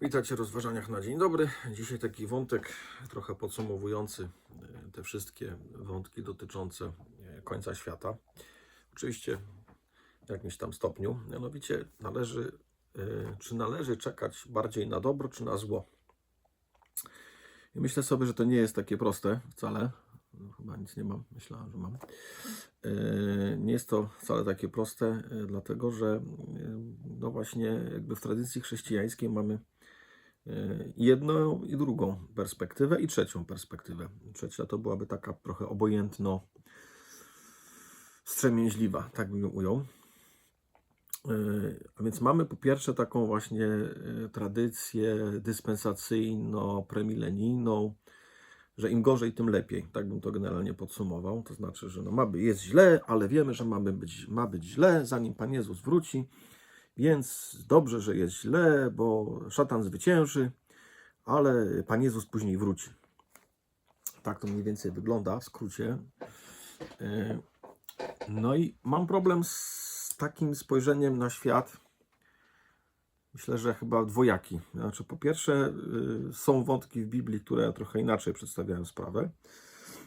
Witajcie w rozważaniach na dzień dobry. Dzisiaj taki wątek trochę podsumowujący e, te wszystkie wątki dotyczące e, końca świata. Oczywiście w jakimś tam stopniu. Mianowicie należy, e, czy należy czekać bardziej na dobro, czy na zło. I myślę sobie, że to nie jest takie proste wcale. No, Chyba nic nie mam, myślałem, że mam. Nie jest to wcale takie proste, dlatego że no właśnie jakby w tradycji chrześcijańskiej mamy jedną i drugą perspektywę i trzecią perspektywę. Trzecia to byłaby taka trochę obojętno wstrzemięźliwa, tak bym ją ujął. E, A więc mamy po pierwsze taką właśnie e, tradycję dyspensacyjno-premilenijną, że im gorzej, tym lepiej. Tak bym to generalnie podsumował. To znaczy, że no ma być, jest źle, ale wiemy, że mamy być, ma być źle, zanim Pan Jezus wróci. Więc dobrze, że jest źle, bo szatan zwycięży, ale Pan Jezus później wróci. Tak to mniej więcej wygląda w skrócie. E, No i mam problem z takim spojrzeniem na świat. Myślę, że chyba dwojaki. Znaczy, po pierwsze, y, są wątki w Biblii, które trochę inaczej przedstawiają sprawę.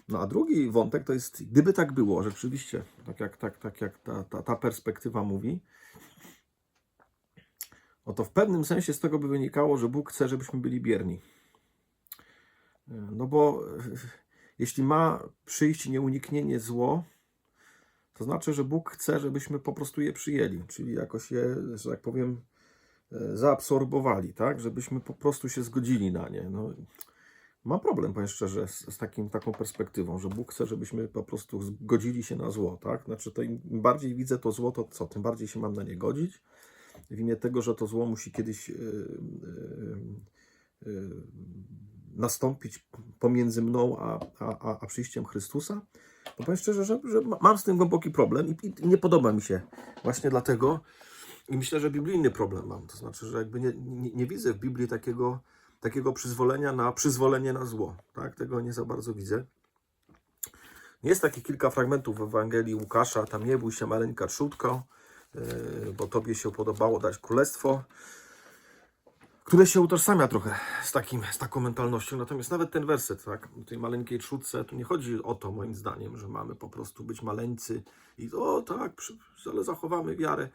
No a drugi wątek to jest, gdyby tak było, rzeczywiście, tak jak, tak, tak jak ta, ta, ta perspektywa mówi, no to w pewnym sensie z tego by wynikało, że Bóg chce, żebyśmy byli bierni. Y, No bo y, jeśli ma przyjść nieuniknienie zło, to znaczy, że Bóg chce, żebyśmy po prostu je przyjęli, czyli jakoś je, że tak powiem, e, zaabsorbowali, tak? Żebyśmy po prostu się zgodzili na nie. No, mam problem, powiem szczerze, z, z takim, taką perspektywą, że Bóg chce, żebyśmy po prostu zgodzili się na zło, tak? Znaczy, to im bardziej widzę to zło, to co? Tym bardziej się mam na nie godzić. W imię tego, że to zło musi kiedyś yy, yy, yy, nastąpić pomiędzy mną a, a, a, przyjściem Chrystusa. No powiem szczerze, że, że ma- mam z tym głęboki problem i, i nie podoba mi się właśnie dlatego. I myślę, że biblijny problem mam. To znaczy, że jakby nie, nie, nie widzę w Biblii takiego, takiego przyzwolenia na przyzwolenie na zło. Tak? Tego nie za bardzo widzę. Jest takich kilka fragmentów w Ewangelii Łukasza. Tam nie bój się maleńka trzutko, bo tobie się podobało dać królestwo które się utożsamia trochę z, takim, z taką mentalnością. Natomiast nawet ten werset, tak, o tej maleńkiej trzutce, tu nie chodzi o to, moim zdaniem, że mamy po prostu być maleńcy i o tak, ale zachowamy wiarę.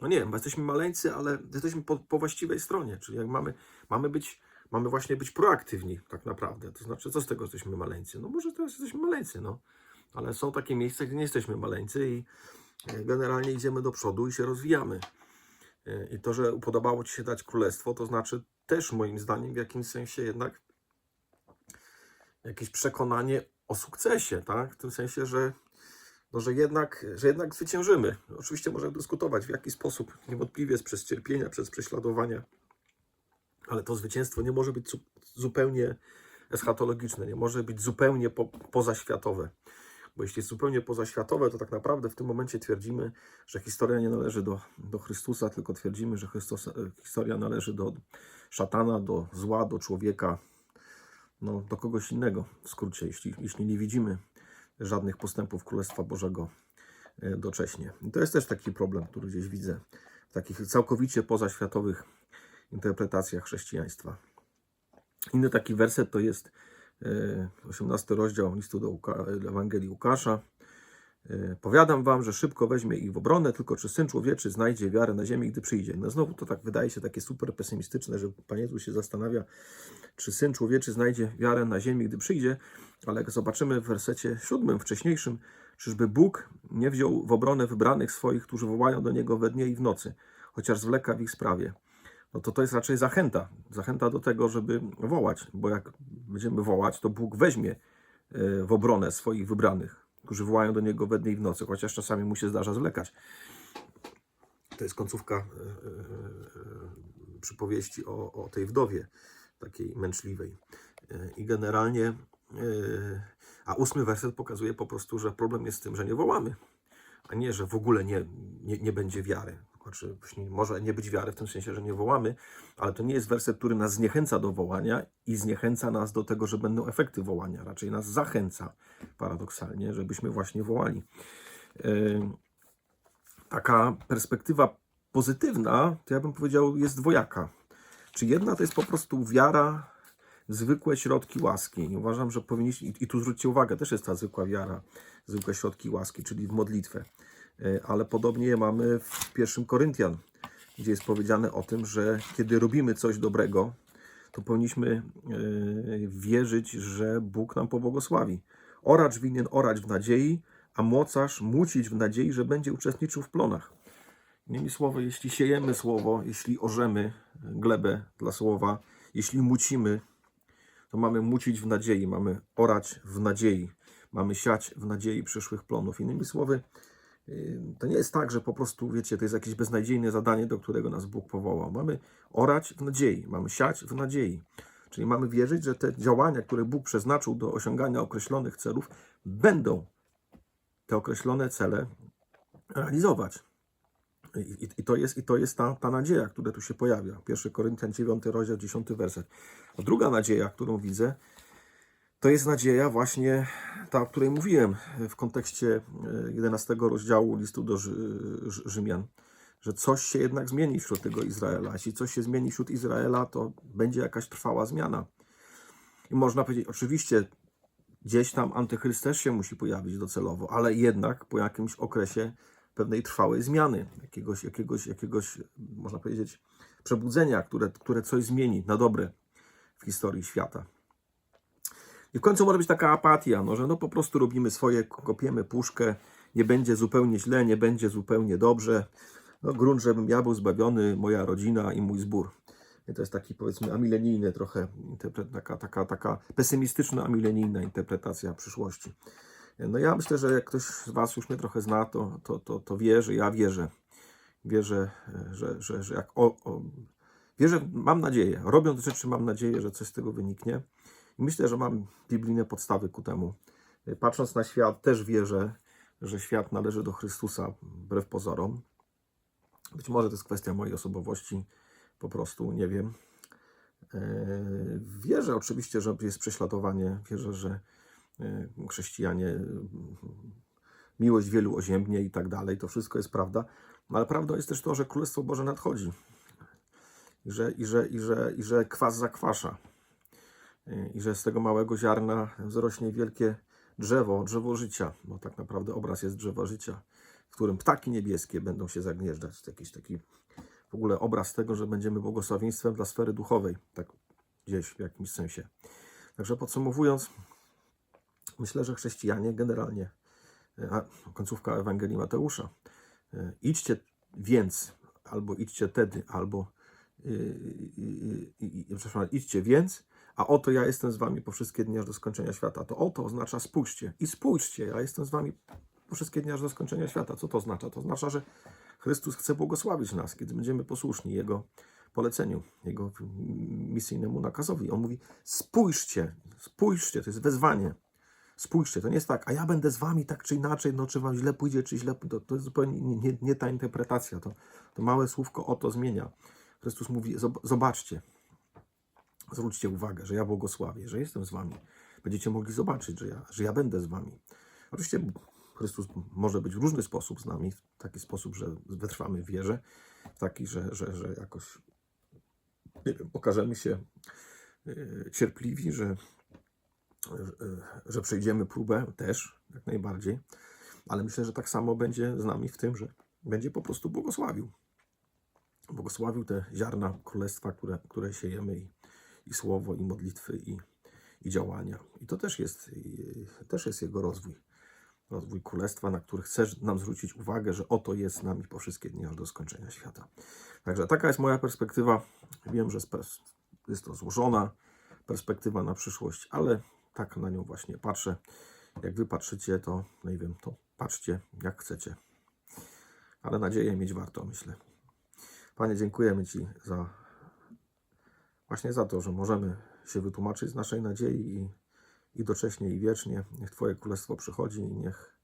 No nie, bo jesteśmy maleńcy, ale jesteśmy po, po właściwej stronie, czyli jak mamy, mamy być, mamy właśnie być proaktywni tak naprawdę. To znaczy, co z tego, że jesteśmy maleńcy? No może teraz jesteśmy maleńcy, no. Ale są takie miejsca, gdzie nie jesteśmy maleńcy i e, generalnie idziemy do przodu i się rozwijamy. I to, że upodobało Ci się dać królestwo, to znaczy też moim zdaniem w jakimś sensie jednak jakieś przekonanie o sukcesie, tak? W tym sensie, że, no, że, jednak, że jednak zwyciężymy. Oczywiście możemy dyskutować w jaki sposób, niewątpliwie jest przez cierpienia, przez prześladowania, ale to zwycięstwo nie może być zu- zupełnie eschatologiczne, nie może być zupełnie po, pozaświatowe. Bo jeśli jest zupełnie pozaświatowe, to tak naprawdę w tym momencie twierdzimy, że historia nie należy do, do Chrystusa, tylko twierdzimy, że Chrystus, e, historia należy do szatana, do zła, do człowieka, no, do kogoś innego. W skrócie, jeśli, jeśli nie widzimy żadnych postępów Królestwa Bożego e, docześnie. I to jest też taki problem, który gdzieś widzę w takich całkowicie pozaświatowych interpretacjach chrześcijaństwa. Inny taki werset to jest 18 rozdział listu do Ewangelii Łukasza. E, Powiadam wam, że szybko weźmie ich w obronę, tylko czy Syn Człowieczy znajdzie wiarę na ziemi, gdy przyjdzie. No znowu to tak wydaje się takie super pesymistyczne, że Pan Jezus się zastanawia, czy Syn Człowieczy znajdzie wiarę na ziemi, gdy przyjdzie, ale jak zobaczymy w wersecie siódmym, wcześniejszym, czyżby Bóg nie wziął w obronę wybranych swoich, którzy wołają do Niego we dnie i w nocy, chociaż zwleka w ich sprawie. No to to jest raczej zachęta. Zachęta do tego, żeby wołać, bo jak będziemy wołać, to Bóg weźmie e, w obronę swoich wybranych, którzy wołają do Niego we dnie i w nocy, chociaż czasami mu się zdarza zwlekać. To jest końcówka e, e, przypowieści o, o tej wdowie, takiej męczliwej. I generalnie, a ósmy werset pokazuje po prostu, że problem jest z tym, że nie wołamy, a nie, że w ogóle nie, nie, nie będzie wiary. Znaczy, może nie być wiary w tym sensie, że nie wołamy, ale to nie jest werset, który nas zniechęca do wołania i zniechęca nas do tego, że będą efekty wołania. Raczej nas zachęca paradoksalnie, żebyśmy właśnie wołali. Taka perspektywa pozytywna, to ja bym powiedział, jest dwojaka. czy jedna to jest po prostu wiara zwykłe środki łaski. I uważam, że powinniśmy, i tu zwróćcie uwagę, też jest ta zwykła wiara, zwykłe środki łaski, czyli w modlitwę. E, Ale podobnie je mamy w pierwszym Koryntian, gdzie jest powiedziane o tym, że kiedy robimy coś dobrego, to powinniśmy e, wierzyć, że Bóg nam pobłogosławi. Oracz winien orać w nadziei, a mocarz mucić w nadziei, że będzie uczestniczył w plonach. Innymi słowy, jeśli siejemy słowo, jeśli orzemy glebę dla słowa, jeśli mucimy, to mamy mucić w nadziei, mamy orać w nadziei, mamy siać w nadziei przyszłych plonów. Innymi słowy, to nie jest tak, że po prostu, wiecie, to jest jakieś beznadziejne zadanie, do którego nas Bóg powołał. Mamy orać w nadziei, mamy siać w nadziei. Czyli mamy wierzyć, że te działania, które Bóg przeznaczył do osiągania określonych celów, będą te określone cele realizować. I, i, to jest, i to jest ta, ta nadzieja, która tu się pojawia. 1 Koryntian 9, rozdział 10 werset. A druga nadzieja, którą widzę, to jest nadzieja właśnie ta, o której mówiłem w kontekście e, 11 rozdziału listu do Rzy- Rzy- Rzymian, że coś się jednak zmieni wśród tego Izraela. Jeśli coś się zmieni wśród Izraela, to będzie jakaś trwała zmiana. I można powiedzieć, oczywiście gdzieś tam antychryst też się musi pojawić docelowo, ale jednak po jakimś okresie pewnej trwałej zmiany, jakiegoś, jakiegoś, jakiegoś można powiedzieć, przebudzenia, które, które coś zmieni na dobre w historii świata. I w końcu może być taka apatia, no, że no po prostu robimy swoje, kopiemy puszkę, nie będzie zupełnie źle, nie będzie zupełnie dobrze. No, grunt, żebym ja był zbawiony, moja rodzina i mój zbór. I to jest taki powiedzmy amilenijny trochę, taka, taka, taka pesymistyczna, amilenijna interpretacja przyszłości. No ja myślę, że jak ktoś z Was już mnie trochę zna, to, to, to, to wie, że ja wierzę. Wierzę, że, że, że jak o, o, wierzę, mam nadzieję, robiąc rzeczy mam nadzieję, że coś z tego wyniknie. Myślę, że mam biblijne podstawy ku temu. Patrząc na świat, też wierzę, że świat należy do Chrystusa, wbrew pozorom. Być może to jest kwestia mojej osobowości, po prostu nie wiem. E, Wierzę oczywiście, że jest prześladowanie, wierzę, że e, chrześcijanie, miłość wielu oziębnie i tak dalej, to wszystko jest prawda, no ale prawdą jest też to, że Królestwo Boże nadchodzi i że, i że, i że, i że kwas zakwasza i że z tego małego ziarna wzrośnie wielkie drzewo, drzewo życia, bo tak naprawdę obraz jest drzewa życia, w którym ptaki niebieskie będą się zagnieżdżać. To jakiś taki w ogóle obraz tego, że będziemy błogosławieństwem dla sfery duchowej, tak gdzieś w jakimś sensie. Także podsumowując, myślę, że chrześcijanie generalnie, e, a końcówka Ewangelii Mateusza, e, idźcie więc, albo idźcie tedy, albo yy, yy, yy, przepraszam, idźcie więc, a oto ja jestem z wami po wszystkie dni aż do skończenia świata. To oto oznacza spójrzcie i spójrzcie, ja jestem z wami po wszystkie dni aż do skończenia świata. Co to oznacza? To oznacza, że Chrystus chce błogosławić nas, kiedy będziemy posłuszni Jego poleceniu, Jego misyjnemu nakazowi. On mówi, spójrzcie, spójrzcie, to jest wezwanie. Spójrzcie, to nie jest tak, a ja będę z wami tak czy inaczej, no czy wam źle pójdzie, czy źle pójdzie. To, to jest zupełnie nie, nie, nie ta interpretacja. To, to małe słówko o to zmienia. Chrystus mówi, "Zob- zobaczcie, zwróćcie uwagę, że ja błogosławię, że jestem z wami. Będziecie mogli zobaczyć, że ja, że ja będę z wami. Oczywiście Chrystus może być w różny sposób z nami, w taki sposób, że wytrwamy w wierze, w taki, że, że, że jakoś nie wiem, okażemy się e, cierpliwi, że, że, że przejdziemy próbę też, jak najbardziej. Ale myślę, że tak samo będzie z nami w tym, że będzie po prostu błogosławił. Błogosławił te ziarna królestwa, które, które siejemy i, i słowo, i modlitwy, i, i działania. I to też jest, i, też jest jego rozwój. Rozwój królestwa, na który chce nam zwrócić uwagę, że oto jest z nami po wszystkie dni aż do skończenia świata. Także taka jest moja perspektywa. Wiem, że jest to złożona perspektywa na przyszłość, ale tak na nią właśnie patrzę. Jak wy patrzycie, to nie wiem, to patrzcie jak chcecie. Ale nadzieję mieć warto, myślę. Panie, dziękujemy Ci za właśnie za to, że możemy się wytłumaczyć z naszej nadziei i, i docześnie, i wiecznie. Niech Twoje królestwo przychodzi i niech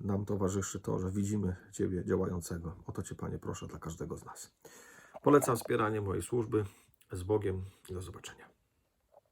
nam towarzyszy to, że widzimy Ciebie działającego. O to Cię, Panie, proszę dla każdego z nas. Polecam wspieranie mojej służby z Bogiem i do zobaczenia.